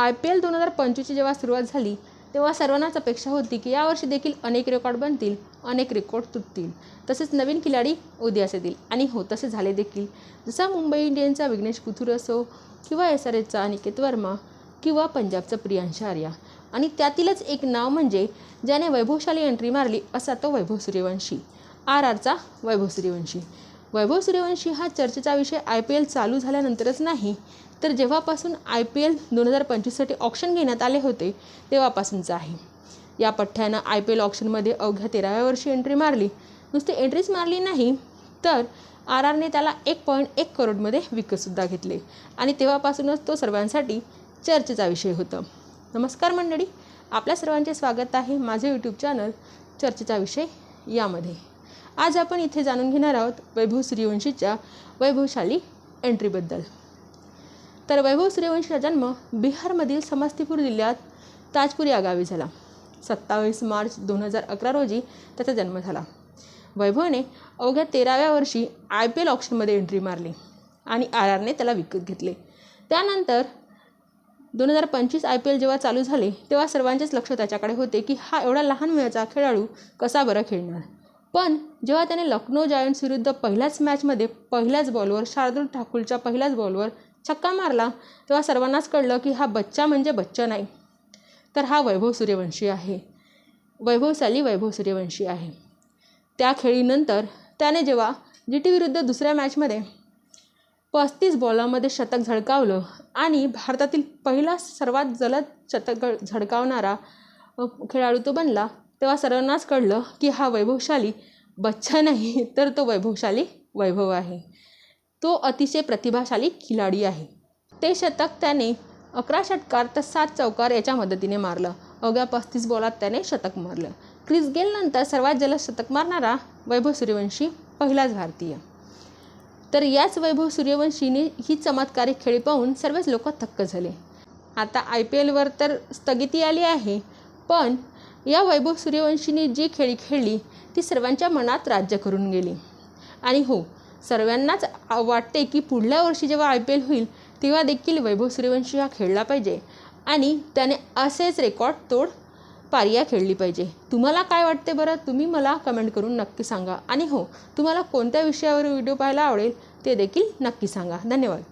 I P L दोन हजार पंचवीसची जेव्हा सुरुवात झाली तेव्हा सर्वांनाच अपेक्षा होती की यावर्षी देखील अनेक रेकॉर्ड बनतील अनेक रेकॉर्ड तुटतील. तसेच नवीन खिलाडी उदयास येतील आणि हो तसे झाले देखील. जसा मुंबई इंडियन्सचा विघ्नेश कुथूर असो किंवा एस आर एचचा अनिकेत वर्मा किंवा पंजाबचा प्रियांश आर्या. आणि त्यातीलच एक नाव म्हणजे ज्याने वैभवशाली एंट्री मारली असा तो वैभव सूर्यवंशी. आर आरचा वैभव सूर्यवंशी. वैभव सूर्यवंशी हा चर्चेचा विषय आय पी एल चालू झाल्यानंतरच नाही तर जेव्हापासून आय पी एल दोन हजार पंचवीससाठी ऑप्शन घेण्यात आले होते तेव्हापासूनचा आहे. या पठ्ठ्यानं आय पी एल ऑप्शनमध्ये अवघ्या तेराव्या वर्षी एंट्री मारली. नुसती एंट्रीच मारली नाही तर आर आरने त्याला एक पॉईंट एक करोडमध्ये विकतसुद्धा घेतले. आणि तेव्हापासूनच तो सर्वांसाठी चर्चेचा विषय होता. नमस्कार मंडळी आपल्या सर्वांचे स्वागत आहे माझे यूट्यूब चॅनल चर्चेचा विषय यामध्ये. आज आपण इथे जाणून घेणार आहोत वैभव सूर्यवंशीच्या वैभवशाली एंट्रीबद्दल. तर वैभव सूर्यवंशीचा जन्म बिहारमधील समस्तीपूर जिल्ह्यात ताजपूर या गावी झाला. सत्तावीस मार्च दोन हजार अकरा रोजी त्याचा जन्म झाला. वैभवने अवघ्या तेराव्या वर्षी आय पी एल ऑप्शनमध्ये एंट्री मारली आणि आर आरने त्याला विकत घेतले. त्यानंतर दोन हजार पंचवीस आय पी एल जेव्हा चालू झाले तेव्हा सर्वांचेच लक्ष त्याच्याकडे होते की हा एवढा लहान वयाचा खेळाडू कसा बरं खेळणार? पण जेव्हा त्याने लखनौ जायंट्स विरुद्ध पहिल्याच मॅचमध्ये पहिल्याच बॉलवर शार्दुल ठाकूरच्या पहिल्याच बॉलवर छक्का मारला तेव्हा सर्वांनाच कळलं की हा बच्चा म्हणजे बच्चा नाही. तर हा वैभव सूर्यवंशी आहे. वैभवशाली वैभव सूर्यवंशी आहे. त्या खेळीनंतर त्याने जेव्हा जी टी विरुद्ध दुसऱ्या मॅचमध्ये पस्तीस बॉलामध्ये शतक झळकावलं आणि भारतातील पहिला सर्वात जलद शतक झळकावणारा खेळाडू तो बनला तेव्हा सर्वांनाच कळलं की हा वैभवशाली बच्चा नाही तर तो वैभवशाली वैभव आहे. तो अतिशय प्रतिभाशाली खिलाडी आहे. ते शतक त्याने अकरा षटकार तर सात चौकार याच्या मदतीने मारलं. अवघ्या पस्तीस बॉलात त्याने शतक मारलं. क्रिस गेलनंतर सर्वात जलद शतक मारणारा वैभव सूर्यवंशी पहिलाच भारतीय. तर याच वैभव सूर्यवंशीने ही चमत्कारिक खेळी पाहून सर्वच लोक थक्क झाले. आता आय पी एलवर तर स्थगिती आली आहे पण या वैभव सूर्यवंशीने जी खेळी खेळली ती सर्वांच्या मनात राज्य करून गेली. आणि हो सर्वांनाच वाटते की पुढल्या वर्षी जेव्हा आय पी एल होईल तेव्हा देखील वैभव सूर्यवंशी हा खेळला पाहिजे. आणि त्याने असेच रेकॉर्ड तोड पारिया खेळली पाहिजे. तुम्हाला काय वाटते बरं? तुम्ही मला कमेंट करून नक्की सांगा. आणि हो तुम्हाला कोणत्या विषयावर व्हिडिओ पाहायला आवडेल ते देखील नक्की सांगा. धन्यवाद.